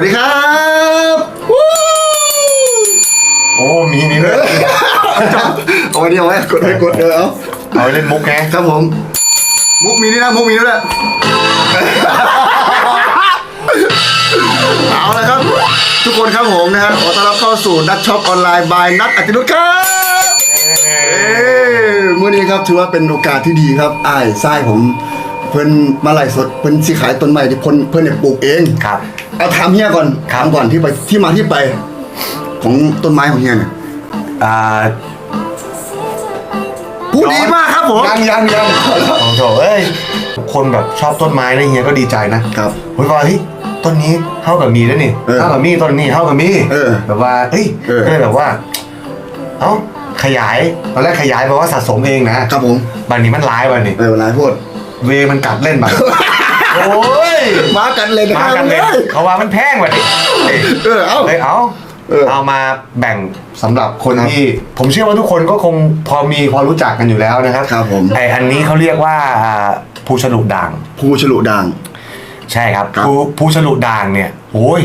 สวัสดีครับวู้โอ้มีนี่ด้วยเอาไว้ดิเอาไว้กดไว้กดเออเอาเอาไว้เล่นมุกไงครับผม มุกมีนี่นะมุกมีนี่ด้วยเอาละครับ ทุกคนครับผมนะฮะขอต้อนรับเข้าสู่นัดช็อปออนไลน์บายนัดอตินุชครับเอ้ยมื่อนี้ครับถือว่าเป็นโอกาสที่ดีครับอ้ายไส้ผมเพิ่นมาไล่สดเพิ่นสิขายต้นไม้ที่เพิ่นเพิ่นเนี่ยปลูกเองครับ เอาถามเฮียก่อนครัถาบมก่อนที่ไปที่มาที่ไป ของต้นไม้ของเฮียเนี่ยอ่าพูดดีมากครับผม ยังยังยังโอ้โหเอ้ยคนแบบชอบต้นไม้อะไรเงี้ยก็ดีใจนะครับเฮ้ยว่าเฮ้ยต้นนี้เท่ากับมีแล้วนี่เออเท่ากับมีต้นนี้เท่ากับมีเออแบบว่าเฮ้ยเออก็เลยแบบว่า เอ้าขยายตอนแรกขยายเพราะว่าสะสมเองนะครับผมบันนี้มันร้ายบันนี้เออหลายพูดเวมันกัดเล่นบัน โอ้ยมากันเลยนะมากันเลยเขาว่ามันแพงว่ะดิเออเอาเลยเอาเออเอามาแบ่งสำหรับคนครับที่ผมเชื่อว่าทุกคนก็คงพอมีพอรู้จักกันอยู่แล้วนะครับครับผมไออันนี้เขาเรียกว่าอ่าภูฉลุด่างภูฉลุด่าง ใช่ครับครับภูภูฉลุด่างเนี่ยโอ้ย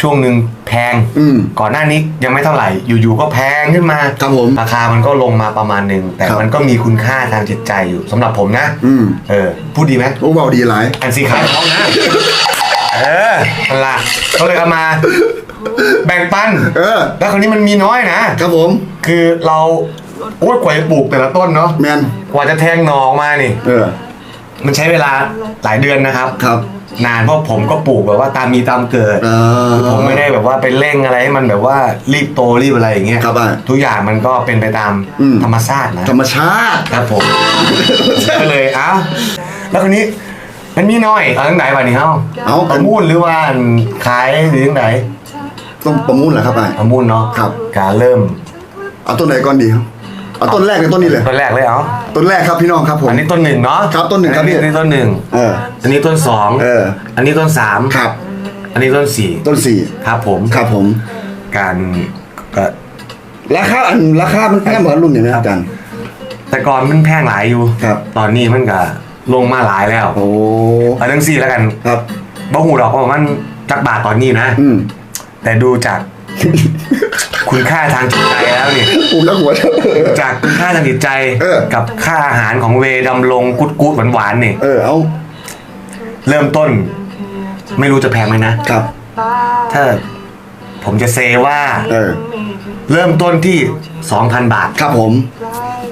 ช่วงหนึ่งแพง อืม ก่อนหน้านี้ยังไม่เท่าไหร่ อยู่ๆก็แพงขึ้นมา ครับผม ราคามันก็ลงมาประมาณหนึ่ง แต่ครับ มันก็มีคุณค่าทางจิตใจอยู่สำหรับผมนะ อืมเออ พูดดีไหม โอ้เบาดีหลาย อันสีขายของนะ เออนั่นล่ะก็เลยเอามา แบ่งปันเออ แล้วคราวนี้มันมีน้อยนะ ครับผม คือเราโอ้ยกว่าจะปลูกแต่ละต้นเนาะแมนกว่าจะแทงหนอออกมานี่ เออ มันใช้เวลาหลายเดือนนะครับ ครับ นานเพราะผมก็ปลูกแบบว่าตามมีตามเกิดเออผมไม่ได้แบบว่าไปเร่งอะไรให้มันแบบว่ารีบโตรีบอะไรอย่างเงี้ยครับอะทุกอย่างมันก็เป็นไปตามอืม ธรรมชาตินะ ธรรมชาติ ครับผม ก็เลยเอ้าแล้วคนนี้มันมีน้อยเอาทั้งไหนวะนี่เอ้าเอาประมูลหรือว่าขายหรือทั้งไหนต้องประมูลเหรอครับไอ้ประมูลเนาะครับ การเริ่มเอาต้นไหนก่อนดีครับ เอาต้นแรกเลยต้นนี้เลย ต้นแรกเลยเอ้าต้นแรกครับพี่น้องครับผม อันนี้ต้นหนึ่งเนาะครับต้นหนึ่งครับพี่ อันนี้ต้นหนึ่งเออ อันนี้ต้นสองเออ อันนี้ต้นสามครับ อันนี้ต้นสี่ต้นสี่ครับผม ครับผม การก็ราคาอันราคามันแพงเหมือนรุ่นเนี่ยไหมอาจารย์แต่ก่อนมันแพงหลายอยู่ครับ ตอนนี้มันก็ลงมาหลายแล้ว โอ้เอาทั้งสี่แล้วกัน ครับบ่หูดอกว่ามันจักบาทตอนนี้นะ อืมแต่ดูจาก คุณค่าทางจิตใจแล้วนี่ปุ่มแล้วหัวจากคุณค่าทางจิตใจเออ กับค่าอาหารของเวดำรงกุดกุดหวานหวานๆนี่ เออเอาเริ่มต้น ไม่รู้จะแพงไหมนะ ครับ ถ้าผมจะเซว่าเออ เริ่มต้นที่ 2,000 บาท ครับผม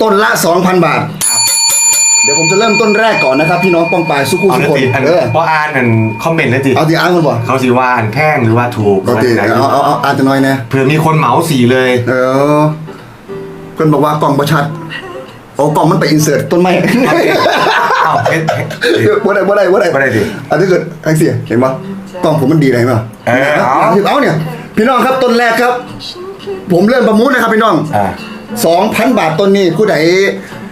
ต้นละ 2,000 บาท เดี๋ยวผมจะเริ่มต้นแรกก่อนนะครับ พี่น้องป้องปายสุขุเอาสุเลยคนติอันเออพออ่านอันคอมเมนต์เลยติเอาที่อ่านคนบ่เขาสิว่าอันแพงหรือว่าถูกเอาที่ว่าไหนเอาเอาเอาอ่านจะน้อยแน่เผื่อมีคนเหมาสีเลย เออเพื่อนบอกว่ากล่องประชัดโอ้กล่องมันไปอินเสิร์ตต้นไม้เอ้าเฮ้ยเฮ้ยบ่ได้บ่ได้บ่ได้บ่ได้ดิอันนี้เกิดไอ้เสียเห็นปะกล่องผมมันดีไหนปะเออเอาเอาเนี่ย พี่น้องครับต้นแรกครับ ผมเริ่มประมูลนะครับพี่น้องอ่าสองพันบาทต้นนี้ผู้ใด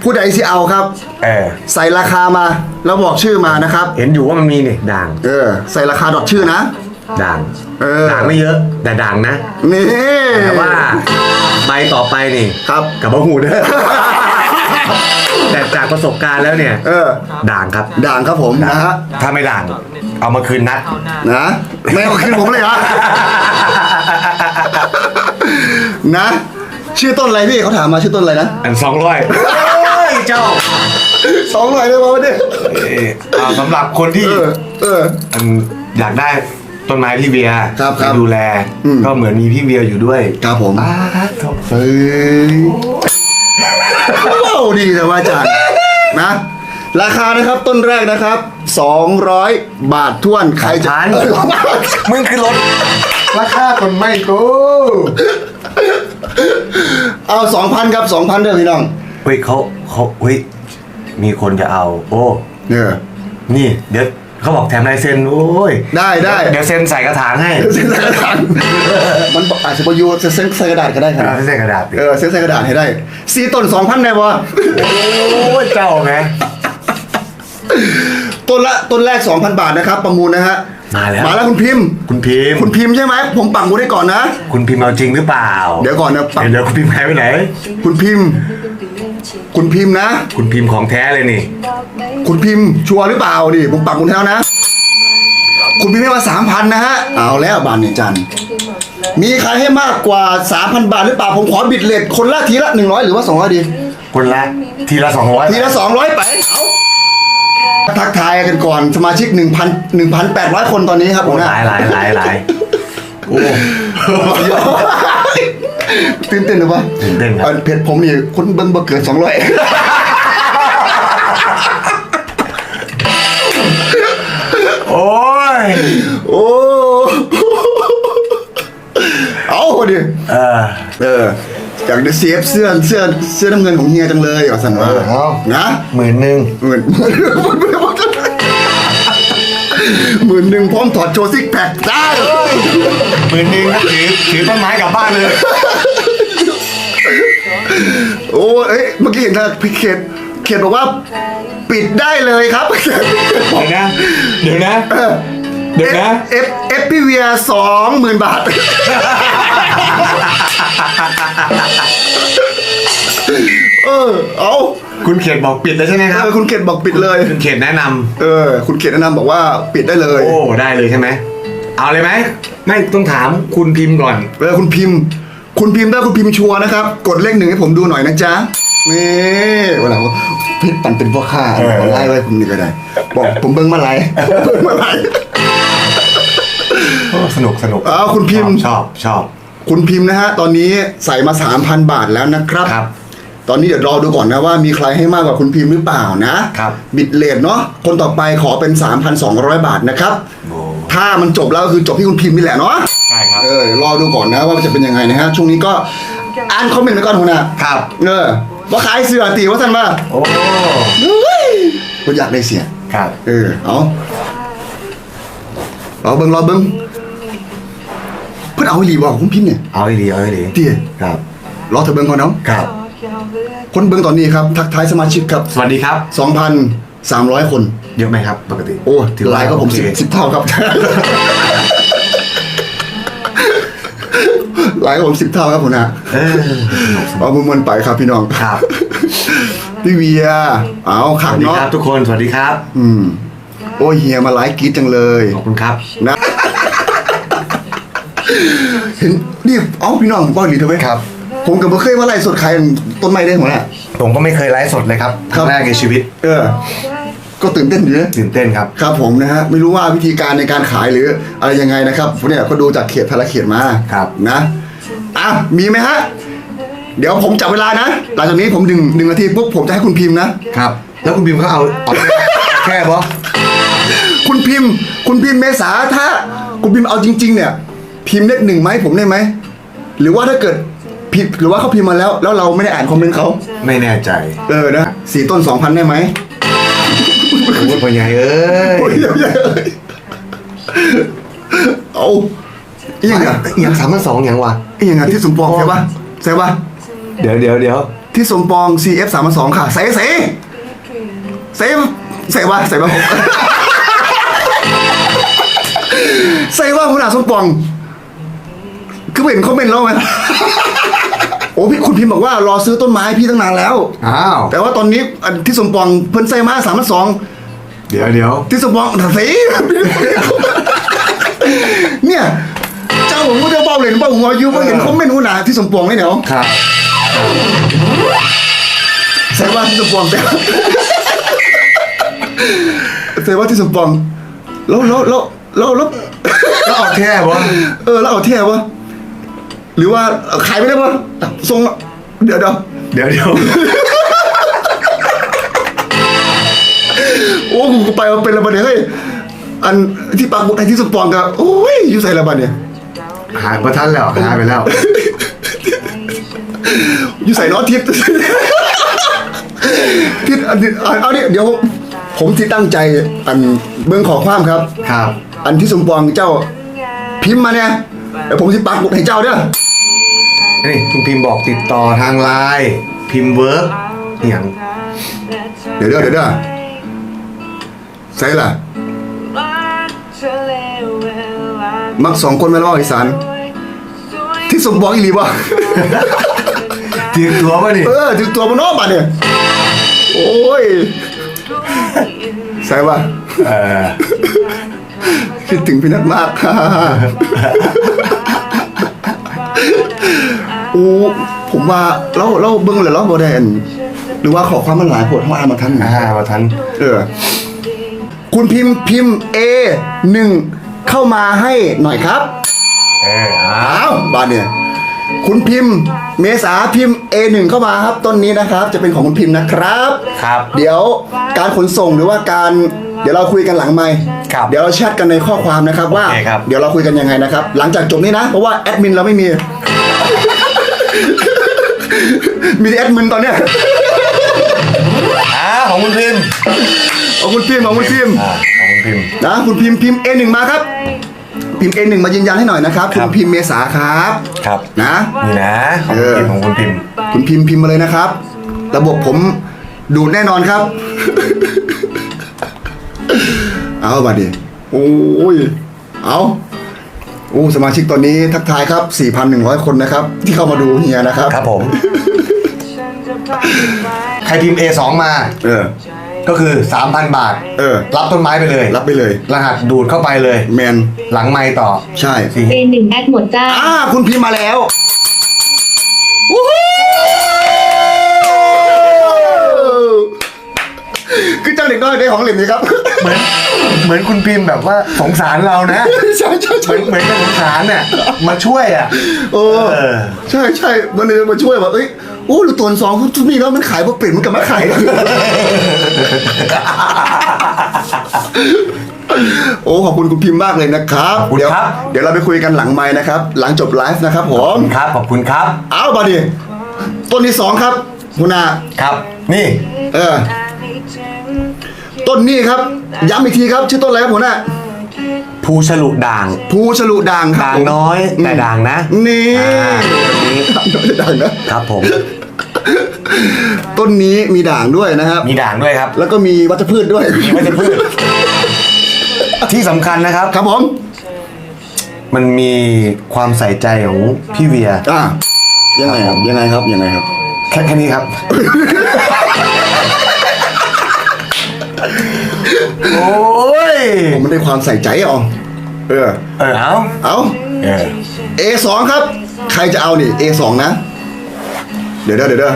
ผู้ใดสิเอาครับ เออใส่ราคามาแล้วบอกชื่อมานะครับ เห็นอยู่ว่ามันมีนี่ด่างเออ ใส่ราคาดอทชื่อนะ ด่างเออ ด่างไม่เยอะแต่ด่างนะนี่ แต่ว่าใบต่อไปนี่ครับ กับบะหูเด้อแต่จากประสบการณ์แล้วเนี่ยเออ ด่างครับด่างครับผมนะฮะถ้าไม่ด่าง เอามาคืนนัด นะไม่เอาขึ้นผมเลยฮะนะ ชื่อต้นอะไรพี่เขาถามมาชื่อต้นอะไรนะ อันสองร้อย เจ้าสองร้อยเลยวะเนี่ยเอ่อเอาสำหรับคนที่เออเอออันอยากได้ต้นไม้พี่เวียครับครับไปดูแล อืม ก็เหมือนมีพี่เวียอยู่ด้วยครับผมอ้าโถเฮ้ยว้าวดีแต่ว่าอาจารย์นะ ราคานะครับต้นแรกนะครับ 200 บาทท้วนใครจะพันเออมึงคือรถราคาคนไม่กูเอา 2,000 ครับ 2,000เด้อพี่น้อง เฮ้ยเขาเขาเฮ้ยมีคนจะเอา โอ้ เนี่ย นี่ เดี๋ยวเขาบอกแถมลายเซ็นโอ้ยได้ได้เดี๋ยวเซ็นใส่กระถางให้เส้นใส่กระดาษมันอาจจะประยุกต์เส้นใส่กระดาษก็ได้ครับ เซ็นใส่กระดาษดิเออเส้นใส่กระดาษให้ได้สีต้น2,000ได้ปะ โอ้ยเจ้าไง ต้นละต้นแรก 2,000 บาทนะครับ ประมูลนะฮะมาแล้ว มาแล้วคุณพิมพ์ คุณพิมพ์คุณพิมพ์ใช่ไหมผมปักหมุดให้ก่อนนะ คุณพิมพ์เอาจริงหรือเปล่า เดี๋ยวก่อนนะปักเดี๋ยวเดี๋ยวคุณพิมพ์หายไปไหน คุณพิมพ์ คุณพิมพ์นะ คุณพิมพ์ของแท้เลยนี่ คุณพิมพ์ชัวร์หรือเปล่าดิผมปักหมุดให้แล้วนะ คุณพิมพ์ให้มาสามพันนะฮะเอาแล้วบานเนี่ยจันมีใครให้มากกว่า 3,000 บาทหรือเปล่าผมขอบิดเลทคนละทีละ 100 หรือว่า 200 ดี คนละทีละสองร้อยทีละ 200 ไปเอา ทักทายกันก่อนสมาชิก 1,000 1,800 คนตอนนี้ครับผโอ้มนะหลายหลายหลายหลายโอ้ตื่นเต้นหรือเปล่าตื่นเต้นครับอัเพจผมนี่คนเบิ้งบ่เกิน200โอ้ย โอ้เอาดิเออ เอออยากได้เซฟเสื้อเสื้อเสื้อน้ำเงินของเฮียจังเลยอะสันว่าเออเอา นะหมื่นหนึ่งหมื่น หมื่นหนึ่งพร้อมถอดโชว์ซิกแพคได้หมื่นหนึ่งนะถือถือต้นไม้กลับบ้านเลย โอ้เอ้ยเมื่อกี้เห็นทางพี่เขตเขตบอกว่า ปิดได้เลยครับ เดี๋ยวนะ เดี๋ยวนะ เดี๋ยวนะ เอฟเอฟพีเวียสองหมื่นบาท เออ เอาคุณเขียนบอกปิดแล้วใช่ไหมคเอรับอคุณเขตบอกปิดเลย คุณเขียนแนะนำเออ คุณเขตแนะนำบอกว่าปิดได้เลย โอ้ได้เลยใช่ไหม เอาเลยไหม ไม่ต้องถามคุณพิมพ์ก่อนเออคุณพิมพ์ คุณพิมพ์ได้คุณพิมพ์ชัวร์นะครับ กดเลขหนึ่งให้ผมดูหน่อยนะจ๊ะ นี่เวลาพิษปั่นเป็นพ่อข้าเออเอาไล่ไว้ผมนี่ก็ได้ บอกผมเบิ้งมาไหลเบิ้งมาไหลโอ้ สนุกสนุกอ้าวคุณพิมพ์ ชอบชอบ คุณพิมพ์นะฮะ ตอนนี้ใส่มา 3,000 บาทแล้วนะครับ ครับ ตอนนี้เดี๋ยวรอดูก่อนนะว่ามีใครให้มากกว่าคุณพิมพ์หรือเปล่านะครับ บิดเลทเนาะคนต่อไปขอเป็น 3,200 บาทนะครับ โอ้ถ้ามันจบแล้วก็คือจบที่คุณพิมพ์นี่แหละเนาะใช่ครับ เออเดี๋ยวรอดูก่อนนะว่ามันจะเป็นยังไงนะฮะช่วงนี้ก็อ่านคอมเมนต์ไปก่อนหัวหน้าครับ เออว่าขายเสือตีว่าท่านว่าโอ้ก็อยากได้เสีย ครับ เออ เอารอเบิ้งรอเบิ้ง เพื่อนเอาอีหลีบอกคุณพิมพ์เนี่ยเอาให้ดีเอาให้ดีเตี้ยครับรอเธอเบิ้งก่อนเนาะครับ คนเบิ้งตอนนี้ครับ ทักทายสมาชิกครับ สวัสดีครับ2,300 คน เยอะไหมครับ ปกติ โอ้ถือว่าหลายก็ผมสิบโอเคสิบเท่าครับหลายก็ผมสิบเท่าครับผมนะเออเอามือมันไปครับพี่น้องครับพี่เวียเอาสขักวัสดีเนาะครับทุกคนสวัสดีครับ อืมโอ้ยเฮียมาไลฟ์กรีดจังเลยขอบคุณครับนะ เห็นนี่เอ้าพี่น้องบ้าหลีเถอะเว้ยครับ ผมกับเ่เคยมาไล่สดขายต้นไม้ได้หมดอะผมก็ไม่เคยไลฟ์สดเลยครับคครัรั้บงแรกในชีวิตเออ ก็ตื่นเต้นอยู่นะ ตื่นเต้นครับ ครับผมนะฮะไม่รู้ว่าวิธีการในการขายหรืออะไรยังไงนะครับผมเนี่ยก็ดูจากเขตแต่ละเขตมาครับ นะอะมีไหมฮะ เดี๋ยวผมจับเวลานะหลังจากนี้ผมหนึ่งหนึ่งนาทีปุ๊บผมจะให้คุณพิมพ์นะครับ แล้วคุณพิมพ์เขาเอาเอาแค่แค่บอคุณพิมพ์ คุณพิมพ์เมษาถ้า คุณพิมพ์เอาจริง ๆ เนี่ย พิมพ์เลขหนึ่งไหมผมได้ไหม หรือว่าถ้าเกิดผิดหรือว่าเขาพิมพ์มาแล้ว แล้วเราไม่ได้อ่านคอมเมนต์เขาไม่แน่ใจเออนะสี่ต้นสองพันได้ไหมโอ้ยพ่อใหญ่เอ้ยโอ้ยเดี๋ยวๆเอาอีกอย่างอะอย่างสามพันสองอย่างวะอีกอย่างอะที่สมปองใช่ปะใช่ปะเดี๋ยวเดี๋ยวเดี๋ยวที่สมปอง CF 3 2ค่ะใส่ใส่ใส่ใส่ว่าใส่ว่าผมใส่ว่าคุณอาสมปอง คือเห็นคอมเมนต์แล้วไหมโอ้พี่คุณพิมพ์บอกว่ารอซื้อต้นไม้พี่ตั้งนานแล้ว อ้าว แต่ว่าตอนนี้อันที่สมปองเพิ่นใส่มาสามสองเดี๋ยวเดี๋ยวที่สมปองใส่เนี่ย เจ้าผมก็จะเบาเลยเบาหัวอยู่เพราะเห็นคอมเมนต์หัวหน้าที่สมปองไม่เหนียวครับใส่ว่าที่สมปองแต่ใส่ว่าที่สมปองแล้วแล้วแล้วแล้วแล้วแล้วเอาแค่บอเออแล้วเอาเที่ยววะ หรือว่าเอาขายไม่ได้วะส่งเดี๋ยวเดี๋ยวเดี๋ยวเดี๋ยวโอ้กูไปมาเป็นระเบิดเนี่ยเฮ้ยอันที่ปากบุกไอ้ที่สมปองกับโอ้ยอยู่ใส่ระเบิดเนี่ยหายประทันแล้วหายไปแล้ว อยู่ใส่น้อทิศทิศอันนี้อันเอาเนี่ยเดี๋ยวผมที่ตั้งใจอันเบื้องขอความครับ ครับ อันที่สมปองเจ้าพิมพ์มาเนี่ยเดี๋ยวผมสิปักหมุดให้เจ้าเด้อ นี่คุณพิมพ์บอกติดต่อทางไลน์พิมพ์เวิร์กอย่างเดี๋ยวเด้อเดี๋ยวเด้อใส่ล่ะ มักสองคนแม่นว่าอีสานที่สมปองอีหลีบ่เตรียมตัวป่ะนี่เออถึงตัวมันเนอกบัดเนี่ยโอ้ยใส่ว่าเออคิดถึงพี่นัทมากโอ้ผมว่าเราเราเบิ้งเลยเราบ่ได้อันหรือว่าขอความมันหลายปวดห้องอ่านมาทันนะอ่ามาทัน เออ คุณพิมพ์พิมพ์ A หนึ่งเข้ามาให้หน่อยครับ เอออ่าอ้าวบ้านเนี่ย คุณพิมพ์ เมษาพิมพ์ A หนึ่งเข้ามาครับต้นนี้นะครับ จะเป็นของคุณพิมพ์นะครับ ครับ เดี๋ยวการขนส่งหรือว่าการ เดี๋ยวเราคุยกันหลังไมค์ครับเดี๋ยวเราแชทกันในข้อความนะครับว่า โอเคครับ เดี๋ยวเราคุยกันยังไงนะครับ หลังจากจบนี้นะ เพราะว่าแอดมินเราไม่มี มีแต่แอดมินตอนเนี้ยอ่าของคุณพิมพ์เอาคุณพิมพ์เอาคุณพิมพ์อ่าของคุณพิมพ์ นะคุณพิมพ์พิมพ์ A1 มาครับ พิมพ์ A1 มายืนยันให้หน่อยนะครับคคุรัณบ พิมพ์เมษาครับครับ นะ นี่นะของเอคุณอพิมพ์ของคุณพิมพ์ คุณพิมพ์พิมพ์มาเลยนะครับ ระบบผมดูดแน่นอนครับ เอาบัดดิโอ้ย เอาโอ้สมาชิกตอนนี้ทักทายครับ 4,100 คนนะครับ ที่เข้ามาดูเฮียนะครับ ครับผม ใครพิมพ์ A2 มา เออ ก็คือ 3,000 บาท เออ รับต้นไม้ไปเลย รับไปเลย รหัสดูดเข้าไปเลย แมน หลังไม้ต่อ ใช่สี่เอหนึ่งแอดหมดจ้า อ่า คุณพิมพ์มาแล้ววู้ฮู้ คือเจ้าเด็กน้อยได้ของเหล่มนี้ครับ เหมือนเหมือนคุณพิมพ์แบบว่าสงสารเรานะ ใช่ใช่เหมืใช่อนเหมือนกับสงสารเนี่ยมาช่วยอะ เออเออ ใช่ใช่มันเลยมาช่วยว่าเอ้ยโอ้ดูตัวสองทุกนี่แล้วมันขายพวกเป็ดมันกับมาขายโอ้ขอบคุณคุณพิมพ์มากเลยนะครับขอบคุณเดี๋ยวครับ เดี๋ยวเราไปคุยกันหลังไม้นะครับ หลังจบไลฟ์นะครับผขอบม คุณครับขอบคุณครับ เอาบาดีต้นที่สองครับคุณอาครับ นี่ เออ ต้นนี้ครับ ย้ำอีกทีครับ ชื่อต้นอะไรครับหัวหน้าภูฉลุด่างภูฉลุด่างครับด่างผมน้อย แต่ด่างนะนี่อ่าด่างน้อยแต่ด่างนะครับผม ต้นนี้มีด่างด้วยนะครับ มีด่างด้วยครับ แล้วก็มีวัชพืชด้วย มีวัชพืช ที่สำคัญนะครับ ครับผมมันมีความใส่ใจของพี่เวีย อ่ายังไงครับยังไงครับยังไงครับ แค่แค่นี้ครับ โอ้ย ผมไม่ได้ความใส่ใจอะเออ เออเอาเอาเออ A2 ครับ ใครจะเอานี่ A2 นะ เดี๋ยวเดี๋ยวเดี๋ยวเดี๋ยว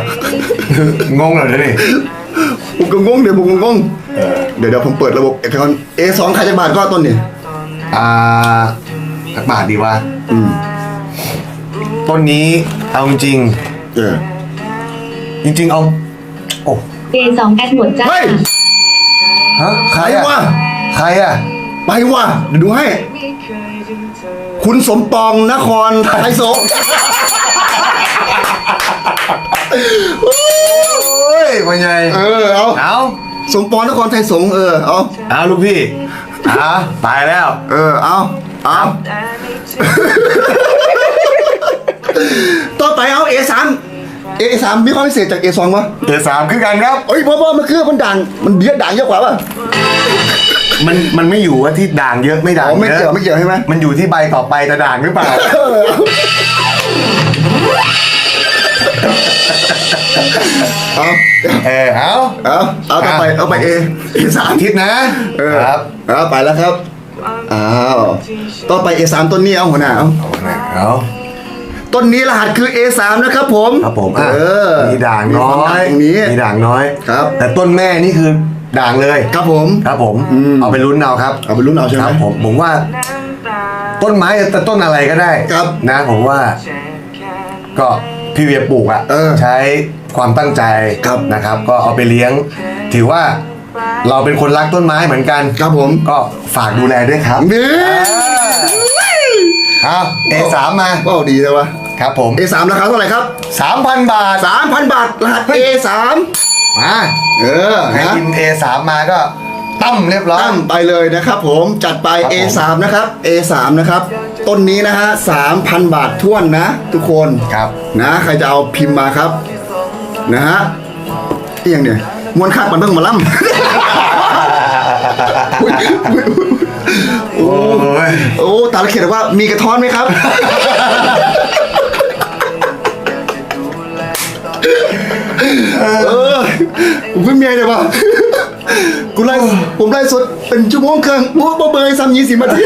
งงเหรอเดี๋ยวนี่ผมก็งงเดี๋ยวผมก็งงเดี๋ยวเดี๋ยวผมเปิดระบบเอกอน A2 ใครจะบาทก็ต้นนี่อ่าสักบาทดีวะอืมต้นนี้เอาจริงเออ จริง ๆ เอา โอ้เอสองแอดหมดจ้า เฮ้ย ฮะใครไปอะว่ะใครอะไปว่ะ เดี๋ยวดูให้ คุณสมปองนครไทยสงฆ์โอ้ยว่าไงเออ เอาเอาสมปองนครไทยสงฆ์เออ เอา เอาลูกพี่เอาตายแล้ว เออ เอา เอา ต่อไปเอา A3 A3 มี ความพิเศษจาก A2 วะเอสามคือกันครับ เอ้ยเพราะว่ามันคือมันด่างมันเยอะด่างเยอะกว่าป่ะมันมันไม่อยู่ว่าที่ด่างเยอะไม่ด่างอ๋อไม่เยเกี่ยวอะไม่เกี่ยวใช่ไหมมันอยู่ที่ใบต่อไปจะด่างหรือเปล่า เออเอาเออเอาเอาเอาต่อไปเอาไป A A3 ทิศนะเออครับเอาไปแล้วครับอ้าวต่อไป A3 ต้นนี้เอาหัวหน้าเอา เอา ต้นนี้รหัสคือ A3 นะครับผมครับผมอะเออมีด่างน้อมีความยด่างตรงนี้ มีด่างน้อยครับ แต่ต้นแม่นี่คือด่างเลยครับผม ครับผมอืม เอาไปลุ้นเอาครับเอาไปลุ้นเอาใช่ไหมครับผมผมว่าต้นไม้แต่ต้นอะไรก็ได้ครับนะผมว่าก็พี่เวียปลูกอะเออใช้ความตั้งใจครับนะครับ ก็เอาไปเลี้ยง ถือว่าเราเป็นคนรักต้นไม้เหมือนกันครับผม ก็ฝากดูแลด้วยครับ นี่เอาเอสามมาว้าวดีเลยวะ ครับผม A3 ราคาเท่าไหร่ครับสามพันบาท 3,000 บาทรหัส A3 มาเออใครนะกิน A3 มาก็ตั้มเรียบร้อยตั้มไปเลยนะครับผมจัดไปครับผม A3 นะครับ A3 นะครับ ต้นนี้นะฮะ3,000 บาทท้วนนะ ทุกคนครับนะใครจะเอาพิมพ์มาครับ นะฮะเอียงเนี่ยมวนคักมันเพิ่งมาล่ำอุ๊ยอุ๊ยอุ๊ย โอ้โอ้ยโอ้ตาละเขียนว่ามีกระท้อนไหมครับ เออผมเพิ่งเมียเลยว่ะกูไล่ผมไล่สดเป็นชั่วโมงครึ่งโอ้บ่เบยซ้ำยี่สิบนาที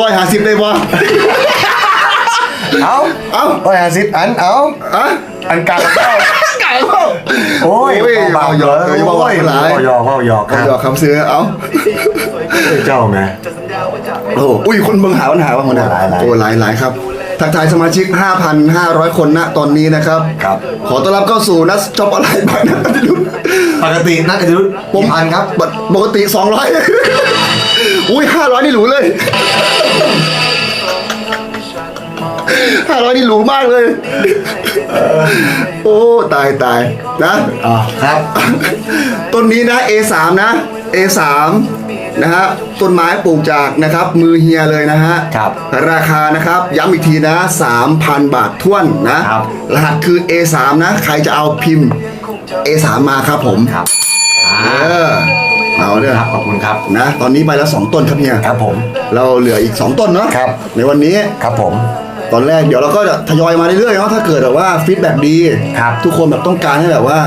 ร้อยห้าสิบได้ปะเอาเอาร้อยห้าสิบอันเอาอะ อันกลางเก้าไก่เปล่าโอ้ยโอ้ยเบาเบาหยอกเออเบาหยอกหลายเบาหยอกเบาหยอกคเอารับหยอกคำซื้อเอาเจ้าไงโอ้โหอุ้ยคนเมืองหาปัญหาว่าคนน่ะหลายหลายโอ้หลายหลายครับทักทายสมาชิก 5,500 คนณตอนนี้นะครับ ครับ ขอต้อนรับเข้าสู่นัดช็อปออนไลน์บายนัดที่รุ่นปกตินักกระดุผมพันครับปกปกติ 200 อุ้ย 500 นี่หรูเลย 500นี่หรูมากเลย โอ้ตายตายนะอ๋อครับ ต้นนี้นะ A3 นะ A3 นะฮะต้นไม้ปลูกจากนะครับมือเฮียเลยนะฮะครับราคานะครับย้ำอีกทีนะ3,000 บาทท้วนนะครับรหัสคือ A3 นะ ใครจะเอาพิมพ์ A3 มาครับผมครับเออเอาเด้อครับขอบคุณครับนะ ตอนนี้ไปแล้ว 2 ต้นครับเฮียครับผม เราเหลืออีก 2 ต้นเนาะครับในวันนี้ครับผม ตอนแรกเดี๋ยวเราก็จะทยอยมาเรื่อยๆเนาะถ้าเกิดแบบว่าฟีดแบ็ดีครับ ทุกคนแบบต้องการให้แบบว่า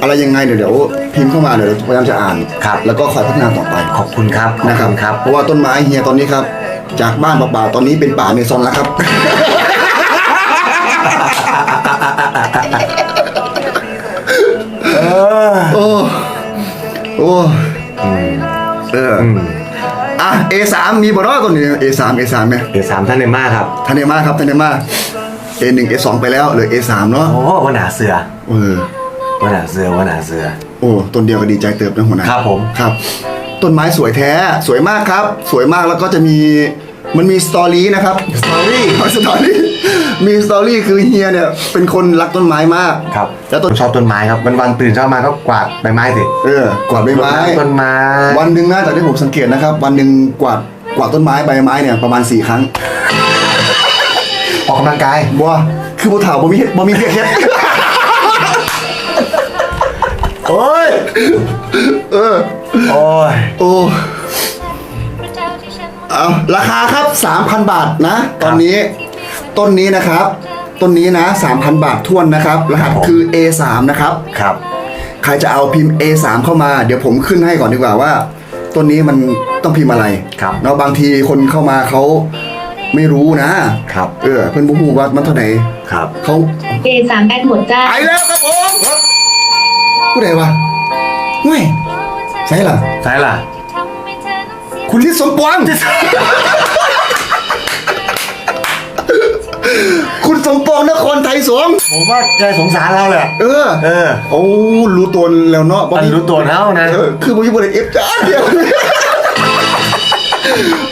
อะไรยังไงเดี๋ยวเดี๋ยวพิมพ์เข้ามาเดี๋ยวพยายามจะอ่านครับ แล้วก็คอยพัฒนาต่อไปขอบคุณครับนะครับขอณครับ เพราะว่าต้นไม้เฮียตอนนี้ครับ จากบ้านเปล่าๆตอนนี้เป็นป่าเมซอนแล้วครับ เออโอ้โอ้เอออ อืม อะ A3 มีบ่เนาะตัวนี้ A3 A3 ไหม เอสามท่านในมาครับทันเนมาครับทันเนมา A1 A2 ไปแล้วเหลือ A3 เนาะโอ้วันหนาเสือเออวันหนาเสือวันหนาเสือ โอ้ต้นเดียวก็ดีใจเติบนะหัวหน้าครับผม ครับ ต้นไม้สวยแท้สวยมากครับ สวยมากแล้วก็จะมี มันมีสตอรี่นะครับสตอรี่สตอรี่มีสตอรี่คือเฮียเนี่ยเป็นคนรักต้นไม้มากครับแล้วต้นชอบต้นไม้ครับวันวันๆตื่นเช้ามาก็กวาดใบไม้สิเออกวาดใบไม้รดน้ำต้นไม้วันหนึ่งนะจากที่ผมสังเกตนะครับ วันหนึ่งกวาดกวาดต้นไม้ใบไม้เนี่ยประมาณสี่ครั้งออกกำลังกายบัวคือบัวเถาบ่มีเฮ็ดบ่มีเพียเฮ็ดโอ้ยเออโอ้ย โอ้ เอาราคาครับ 3,000 บาทนะ ตอนนี้ ต้นนี้นะครับ ต้นนี้นะ 3,000 บาททวนนะครับ รหัสคือ A3 นะครับ ครับ ใครจะเอาพิมพ์ A3 เข้ามา เดี๋ยวผมขึ้นให้ก่อนดีกว่าว่า ต้นนี้มันต้องพิมพ์อะไรครับ เนาะบางทีคนเข้ามาเขาไม่รู้นะครับ เออเพื่อนบูฮูว่ามันเท่าไหร่ครับ เขา A3 แอดหมดจ้าไปแล้วครับผมผู้ใดวะไม่ใช่ล่ะใช่ล่ะ คุณทิศสมปอง คุณสมปองนครไทยสงฆ์ผมว่าใจสงสารเราแหละ เออ เออโอ้รู้ตัวแล้วเนาะมันรู้ตัวแล้วนะ เออคือผมอยู่บนเอฟจ้าเดียว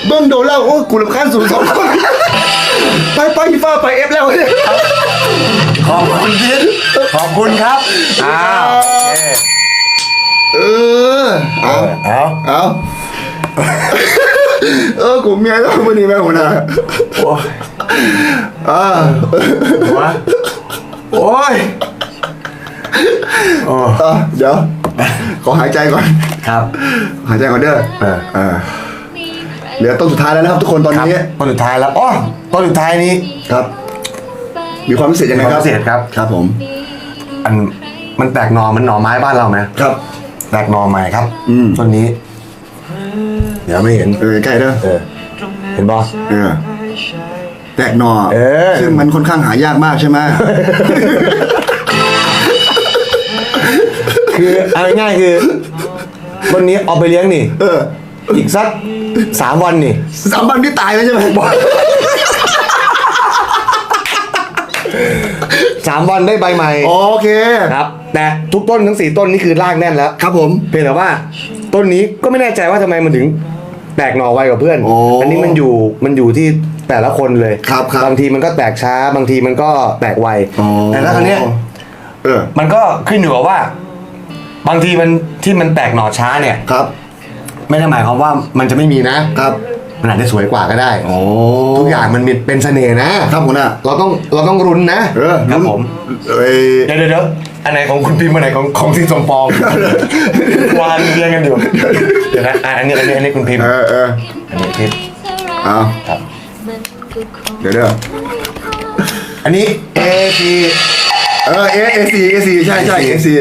เบิ้งโดนแล้วโอ้กูรำคาญสูงสองคนไปไปอีฟ้าไปเอฟแล้วเนี่ยขอบคุณทิศขอบคุณครับอ้าวโอเคเออเอเอาอเอาเอา เออกูเมียแล้ววันนี้แม่หัวหน้าโอ้ยอ่าหัวโอ้ยโอ้อะเดี๋ยว ขอหายใจก่อน ครับหายใจก่อนเด้อเออเออเหลือต้นสุดท้ายแล้วนะครับ ทุกคนตอนครับนี้ต้นสุดท้ายแล้วอ๋อต้นสุดท้ายนี้ครับ มีความพิเศษยังไงครับมีความพิเศษครับ ครับผม อันมันแตกหนอมันหน่อไม้บ้านเราไหมครับ แตกหนอใหม่ครับอืม ต้นนี้ เดี๋ยวไม่เห็นเออใกล้เด้อเออ เห็นบอเออแตกหนอเออ ซึ่งมันค่อนข้างหายากมากใช่ไหม คือเอาง่ายๆคือต้นนี้เอาไปเลี้ยงนี่ เอออีกสักสามวันนี่ สามวันที่ตายแล้วใช่ไหมสามวันได้ใบใหม่โอเค ครับ แต่ทุกต้นทั้งสี่ต้นนี่คือรากแน่นแล้ว ครับผม เพียงแต่ว่า ต้นนี้ก็ไม่แน่ใจว่าทำไมมันถึง แตกหน่อไวกว่าเพื่อนโอ้อันนี้มันอยู่มันอยู่ที่แต่ละคนเลยครับครับบางทีมันก็แตกช้าบางทีมันก็แตกไวอ๋อแต่ถ้าครั้งนี้ย เออมันก็ขึ้นอยู่กับว่า บางทีมันที่มันแตกหน่อช้าเนี่ย ครับไม่ได้หมายความว่ามันจะไม่มีนะครับมันอาจจะสวยกว่าก็ได้โอ้ทุกอย่างมันมีเป็นเสน่ห์นะครับผมน่ะเราต้องเราต้องรุนนะ เออครับผม เอ้ย เดี๋ยวเดี๋ยวเดี๋ยว อันไหนของคุณพิมพ์อันไหนของของที่สมปอง วางเรียงกันอยู่เดี๋ยวนะอะอันนี้อันนี้อันนี้คุณพิมพ์เออเอออันนี้พิมพ์เอาครับ เดี๋ยวเด้ออันนี้ A P เออเอเอซีเอซีใช่ใช่เอซี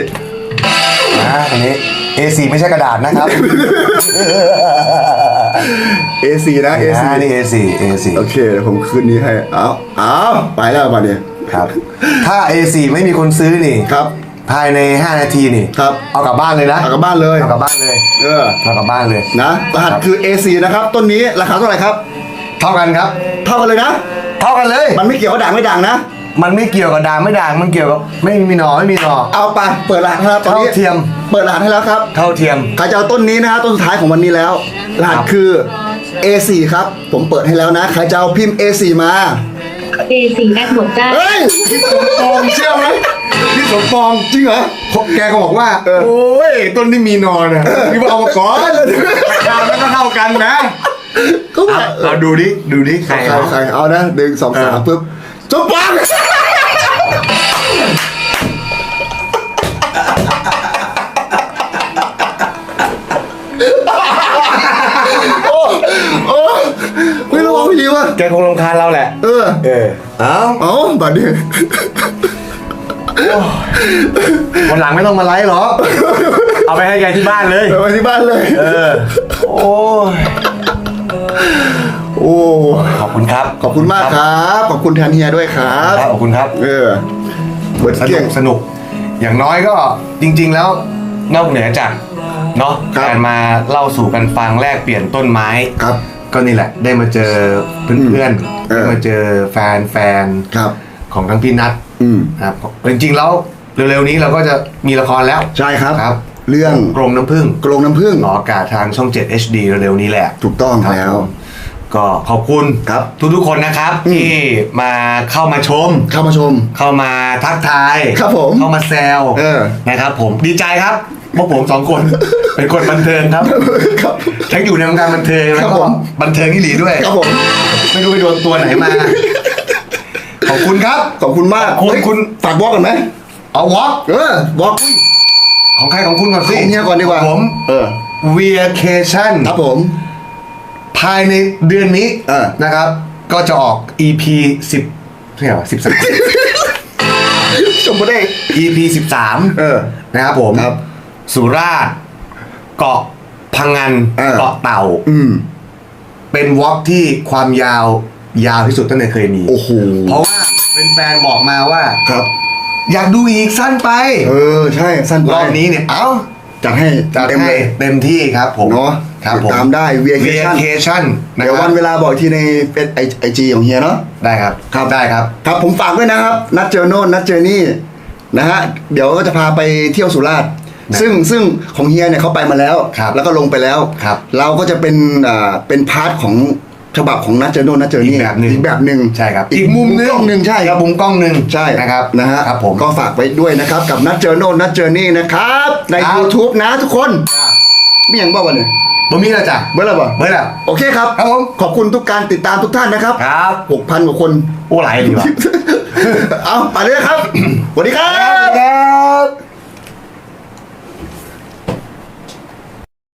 นะอันนี้ A4 ไม่ใช่กระดาษนะครับเอซีนะเอซีอ่านี่ A4 A4 โอเคเดี๋ยวผมคืนนี้ให้เอาเอาไปแล้วมาเนี่ย ครับ ถ้า A4 ไม่มีคนซื้อนี่ ครับ ภายใน 5 นาทีนี่ ครับ เอากลับบ้านเลยนะ เอากลับบ้านเลย เอากลับบ้านเลย เออ เอากลับบ้านเลย นะ รหัสคือ A4 นะครับ ต้นนี้ราคาเท่าไหร่ครับ เท่ากันครับ เท่ากันเลยนะ เท่ากันเลย มันไม่เกี่ยวกับด่างไม่ด่างนะ มันไม่เกี่ยวกับด่างไม่ด่าง มันเกี่ยวกับไม่มีหนอไม่มีหนอ เอาไป เปิดรหัสให้แล้วตอนนี้เท่าเทียม เปิดรหัสให้แล้วครับ เท่าเทียมใครจะเอาต้นนี้นะฮะต้นสุดท้ายของวันนี้แล้ว รหัสคือ A4 ครับ ผมเปิดให้แล้วนะ ใครจะเอาพิมพ์ A4 มา A4 แอดหมดจ้าเฮ้ยพี่สมปองเชื่อไหมพี่สมปองจริงเหรอแกก็บอกว่าเออโอ้ยต้นที่มีหนอน่ะนี่ว่าเอามาก่อนราคามันก็เท่ากันนะก็เอาว่าเอาดูดิดูดิใครใครเอาใครเอานะหนึ่งสองสามเออปุ๊บสมปอง วังไม่ดีว่ะแกคงรำคาญเราแหละ เออ เออ เอาเอาบัดนี้ วันหลังไม่ต้องมาไลฟ์หรอกเอาไปให้แกที่บ้านเลย ไปไว้ที่บ้านเลย เออ โอ้ย โอ้ ขอบคุณครับ ขอบคุณมากครับ ขอบคุณแทนเฮียด้วยครับ ครับ ขอบคุณครับ เออเบิร์ดสเกีนุยง กสนุก อย่างน้อยก็จริง ๆ แล้วนอกเหนือจากเนาะครับ การมาเล่าสู่กันฟังแลกเปลี่ยนต้นไม้ ครับ ก็นี่แหละได้มาเจอเพื่อนเออๆได้มาเจอแฟนแฟนครับ ของทั้งพี่นัทอืมนะครับจริงๆแล้วเร็วๆนี้เราก็จะมีละครแล้วใช่ครับครับ เรื่องกรงน้ำผึ้งกรงน้ำผึ้งออกอากาศทางช่อง 7 HD เร็วๆนี้แหละ ถูกต้องครับแล้วผมก็ขอบคุณครับทุกๆคนนะครับอืมที่มาเข้ามาชม เข้ามาชม เข้ามาทักทาย ครับผมเข้ามาแซวเออนะครับผมดีใจครับ พวกผมสองคน เป็นคนบันเทิงครับครับทั้งอยู่ในวงการบันเทิงครัแล้วบก็ผมบันเทิงที่หลีด้วยครับผมไม่รู้ไปโดนตัวไหนมา ขอบคุณครับ ขอบคุณมากขอบคุณเฮ้ยคุณฝากบล็อกกันไหมเอาวอล์กเออวอล์กของใครของคุณก่อนสิของเฮียก่อนดีกว่าผมเออเวียเคชั่นครับผม ภายในเดือนนี้เออนะครับ ก็จะออก EP 10เท่าไหร่วะ13ชมประเด้ EP 13เออนะครับผมครับ สุราษฎร์เกาะพังงานเออ เกาะเต่า อืม เป็นวอล์กที่ความยาวยาวที่สุดตั้งแต่เคยมี โอ้โหเพราะว่าเป็นแฟนบอกมาว่า ครับ อยากดูอีกสั้นไป เออ ใช่สั้นไปรอบนี้เนี่ยเอ้าจัดให้จัดเต็มให้เลย เต็มที่ครับผมเนาะครับผมติดตามได้ Vacation Vacation นะเดี๋ยวครัวับนเวลาบอกอีกทีในเป็นไอไอจีของเฮียเนาะ ได้ครับครับได้ครับ ครับผมฝากด้วยนะครับ นัดเจอโน่นนัดเจอนี่นะฮะเดี๋ยวก็จะพาไปเที่ยวสุราษฎร์นะ ซึ่งซึ่งของเฮียเนี่ยเขาไปมาแล้วครับแล้วก็ลงไปแล้วครับเราก็จะเป็นอ่าเป็นพาร์ทของฉบับของนัดเจอโน่นนัดเจอนี่อีกแบบหนึ่งอีกแบบหนึ่งใช่ครับ อีกมุมกล้องหนึ่งใช่ครับมุมกล้องหนึ่งใช่นะครับนะฮะครับผมก็ฝากไว้ด้วยนะครับ กับนัดเจอโน่นนัดเจอนี่นะครับ ในครับ YouTube นะทุกคนมีอย่างบ้างวะเนี่ยบ่มีแล้วจ้ะเมื่อไหร่บ่เมื่อไหร่โอเคครับครับผมขอบคุณทุกการติดตามทุกท่านนะครับครับหกพันกว่าคน โอ้หลายดีว่ะเอาไปเลยครับสวัสดีครับ